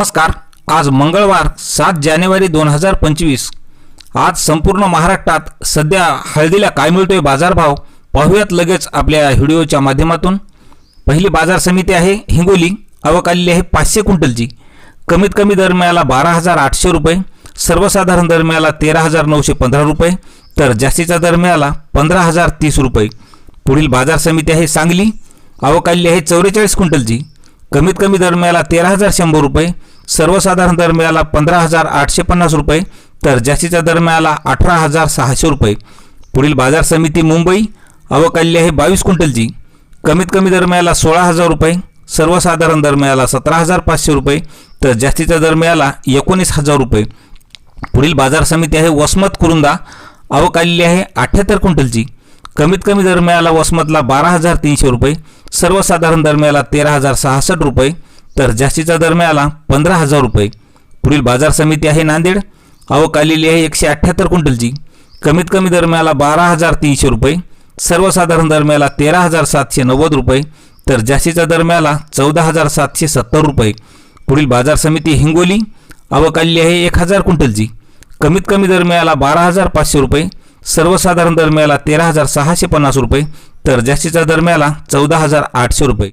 नमस्कार. आज मंगळवार सात जानेवारी दोन हजार पंचवीस. आज संपूर्ण महाराष्ट्रात सध्या हळदीला काय मिळतोय बाजारभाव पाहूयात लगेच आपल्या व्हिडिओच्या माध्यमातून. पहिली बाजार समिती आहे हिंगोली. आवक आलेली आहे पाचशे क्विंटलची. कमीत कमी दर मिळाला बारा हजार आठशे रुपये. सर्वसाधारण दर मिळाला तेरा हजार नऊशे पंधरा रुपये. तर जास्तीचा दर मिळाला पंधरा हजार तीस रुपये. पुढील बाजार समिती आहे सांगली. आवक आलेली आहे चौवेचाळीस क्विंटलची. कमीत कमी दर मिळाला तेरा हजार शंभर रुपये. सर्वसाधारण दर मिळाला पंधरा हजार आठशे पन्नास रुपये तर जास्तीचा दर मिळाला अठरा हजार सहाशे रुपये. पुढील बाजार समिती मुंबई अवकाल्य आहे बावीस क्विंटलची. कमीत कमी दर मिळाला सोळा हजार रुपये सर्वसाधारण दर मिळाला सतरा हजार पाचशे रुपये तर जास्तीचा दर मिळाला एकोणीस हजार रुपये. पुढील बाजार समिती आहे वसमत कुरुंदा अवकाल्य आहे अठ्ठ्याहत्तर क्विंटलची. कमीत कमी दर मिळाला वसमतला बारा हजार तीनशे रुपये सर्वसाधारण दर मिळाला तेरा हजार सहासष्ट रुपये तर जास्तीचा दर मिळाला पंधरा हजार रुपये. पुढील बाजार समिती आहे नांदेड. आवक आलेली आहे एकशे अठ्ठ्याहत्तर क्विंटलची. कमीत कमी दर मिळाला बारा हजार तीनशे रुपये. सर्वसाधारण दर मिळाला तेरा हजार सातशे नव्वद रुपये. तर जास्तीचा दर मिळाला चौदा हजार सातशे सत्तर रुपये. पुढील बाजार समिती हिंगोली. आवक आलेली आहे एक हजार क्विंटलची. कमीत कमी दर मिळाला बारा हजार पाचशे रुपये. सर्वसाधारण दर मिळाला तेरा हजार सहाशे पन्नास रुपये. तर जास्तीचा दर मिळाला चौदा हजार आठशे रुपये.